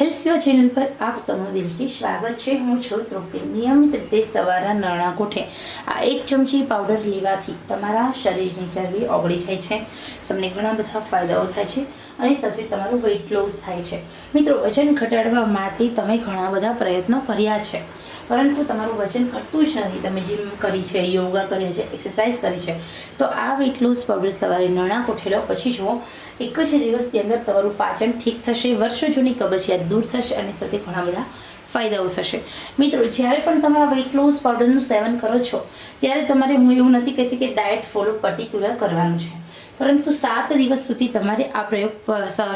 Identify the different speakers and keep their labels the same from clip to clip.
Speaker 1: Health સેવા channel પર આપ સૌનું દિલથી સ્વાગત છે. હું છું તૃપ્તિ. નિયમિત રીતે સવારના નરણા કોઠે આ એક ચમચી પાવડર લેવાથી તમારા શરીરની ચરબી ઓગળી જાય છે. તમને ઘણા બધા ફાયદાઓ થાય છે અને સાથે તમારું વેઇટ લોસ થાય છે. મિત્રો, વજન ઘટાડવા માટે તમે ઘણા બધા પ્રયત્નો કર્યા છે. પરંતુ તમારું વજન ઘટતું જ નથી. તમે જીમ કરી છે યોગા કરી છે એક્સરસાઇઝ કરી છે, તો આ વેઇટ લોસ પાવડર સવારે નણા કોઠેલો. પછી જુઓ, એક જ દિવસની અંદર તમારું પાચન ઠીક થશે, વર્ષો જૂની કબજિયાત દૂર થશે અને સાથે ઘણા બધા ફાયદાઓ થશે. મિત્રો, જ્યારે પણ તમે આ વેઇટ લોસ પાવડરનું સેવન કરો છો, ત્યારે તમારે હું એવું નથી કહેતી કે ડાયટ ફોલો પર્ટિક્યુલર કરવાનું છે. પરંતુ સાત દિવસ સુધી તમારે આ પ્રયોગ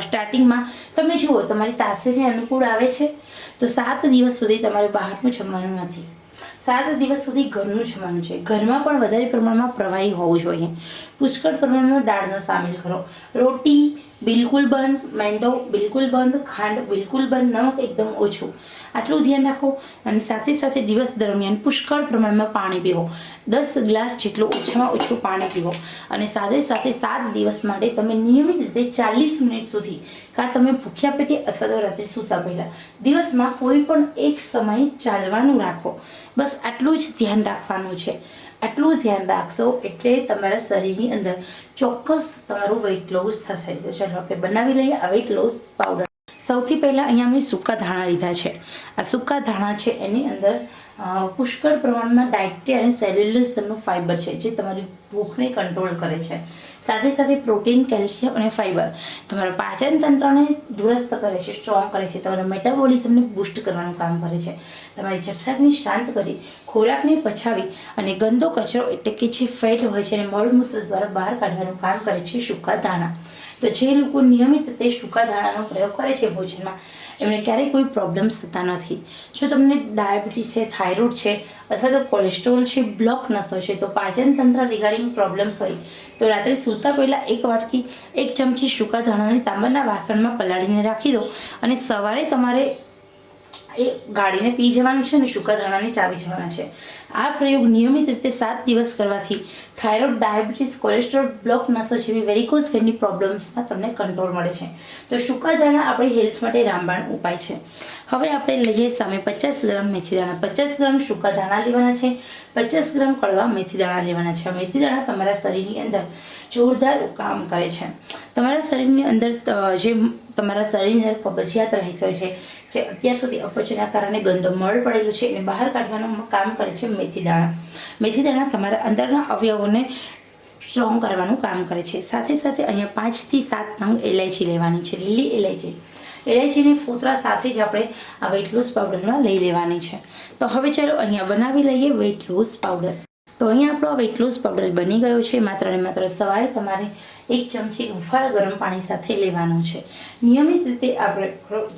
Speaker 1: સ્ટાર્ટિંગમાં તમે જુઓ, તમારી તાસીરને અનુકૂળ આવે છે. તો સાત દિવસ સુધી તમારે બહારનું જમવાનું નથી. સાત દિવસ સુધી ઘરનું જમવાનું છે. ઘરમાં પણ વધારે પ્રમાણમાં પ્રવાહી હોવું જોઈએ. પુષ્કળ પ્રમાણમાં દાળનો સામેલ કરો. રોટી બિલકુલ બંધ, મેંદો બિલકુલ બંધ, ખાંડ બિલકુલ બંધ, નમક એકદમ ઓછું. આટલું ધ્યાન રાખો અને સાથે સાથે દિવસ દરમિયાન પુષ્કળ પ્રમાણમાં પાણી પીવો. દસ ગ્લાસ જેટલું ઓછામાં ઓછું પાણી પીવો. અને સાથે સાથે સાત દિવસ માટે તમે નિયમિત રીતે ચાલીસ મિનિટ સુધી કાં તમે ભૂખ્યા પેટે અથવા તો રાત્રે સૂતા પહેલાં દિવસમાં કોઈ પણ એક સમયે ચાલવાનું રાખો. બસ આટલું જ ધ્યાન રાખવાનું છે. આટલું ધ્યાન રાખશો એટલે તમારા શરીરની અંદર ચોક્કસ તમારું વેઇટ લોસ થશે. તો ચાલો આપણે બનાવી લઈએ આ વેઇટ લોસ પાવડર સૌથી પહેલાં અહીંયા મેં સૂકા ધાણા લીધા છે. આ સૂકા ધાણા છે, એની અંદર પુષ્કળ પ્રમાણમાં ડાયટી અને સેલ્યુલસ તેમનું ફાઇબર છે, જે તમારી ભૂખને કંટ્રોલ કરે છે. સાથે સાથે પ્રોટીન, કેલ્શિયમ અને ફાઇબર. તમારા પાચન તંત્રને દુરસ્ત કરે છે, સ્ટ્રોંગ કરે છે. તમારા મેટાબોલિઝમને બૂસ્ટ કરવાનું કામ કરે છે. તમારી જઠરાગ્નિ શાંત કરી, ખોરાકને પછાવી અને ગંદો કચરો એટલે કે જે ફેટ હોય છે એને મળમૂત્ર દ્વારા બહાર કાઢવાનું કામ કરે છે, સૂકા દાણા તો જે લોકો નિયમિત રીતે સૂકા દાણાનો પ્રયોગ કરે છે ભોજનમાં એમને ક્યારેય કોઈ પ્રોબ્લેમ્સ થતા નથી. જો તમને ડાયાબિટીસ છે થાઇરોઇડ છે અથવા તો કોલેસ્ટ્રોલ છે બ્લોક નસો છે, તો પાચન તંત્ર રિગાર્ડિંગ પ્રોબ્લેમ્સ હોય, તો રાત્રે સૂતા પહેલાં એક વાટકી, એક ચમચી સૂકા ધાણાને તાંબાના વાસણમાં પલાળીને રાખી દો અને સવારે તમારે એ ગાળીને પી જવાનું છે અને સૂકા ધાણાને ચાવી જવાના છે. આ પ્રયોગ નિયમિત રીતે સાત દિવસ કરવાથી થાઇરોઇડ, ડાયાબિટીસ, કોલેસ્ટ્રોલ, બ્લોક નસો જેવી વેરિકોઝ વેનની પ્રોબ્લેમ્સમાં તમને કંટ્રોલ મળે છે. તો સૂકા ધાણા આપણી હેલ્થ માટે રામબાણ ઉપાય છે. હવે આપણે લઈએ સામે પચાસ ગ્રામ મેથી દાણા. પચાસ ગ્રામ સૂકા ધાણા લેવાના છે. પચાસ ગ્રામ કડવા મેથી દાણા લેવાના છે. મેથી દાણા તમારા શરીરની અંદર જોરદાર કામ કરે છે. તમારા શરીરની અંદર જે તમારા શરીરની અંદર કબજિયાત રહેતો છે જે અત્યાર સુધી અપચના કારણે ગંદો મળ પડેલું છે એને બહાર કાઢવાનું કામ કરે છે મેથી દાણા. મેથી દાણા તમારા અંદરના અવયવોને સ્ટ્રોંગ કરવાનું કામ કરે છે. સાથે સાથે અહીંયા પાંચથી સાત નંગ એલાયચી લેવાની છે, લીલી એલાયચી એલાયચીની ફોતરા સાથે જ આપણે આ વેઇટ લોસ પાવડરમાં લઈ લેવાની છે. તો હવે ચાલો અહીંયા બનાવી લઈએ વેઇટ લોસ પાવડર તો અહીંયા આપણો હવે વેઇટ જ પાવડર બની ગયો છે, માત્ર ને માત્ર સવારે તમારે એક ચમચી હુંફાળા ગરમ પાણી સાથે લેવાનું છે. નિયમિત રીતે આપણે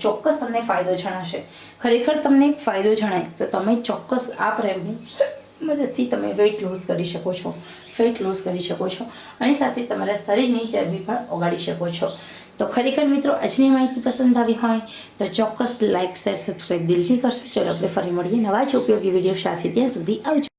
Speaker 1: ચોક્કસ તમને ફાયદો જણાશે. ખરેખર તમને ફાયદો જણાય તો તમે ચોક્કસ આ પ્રેમની મદદથી તમે વેઇટ લોસ કરી શકો છો ફેટ લોસ કરી શકો છો અને સાથે તમારા શરીરની ચરબી પણ ઓગાળી શકો છો. તો ખરેખર મિત્રો, આજની માહિતી પસંદ આવી હોય તો ચોક્કસ લાઇક શેર સબસ્ક્રાઈબ દિલથી કરશો. ચલો આપણે ફરી મળીએ નવા જ ઉપયોગી વીડિયો સાથે. ત્યાં સુધી આવજો.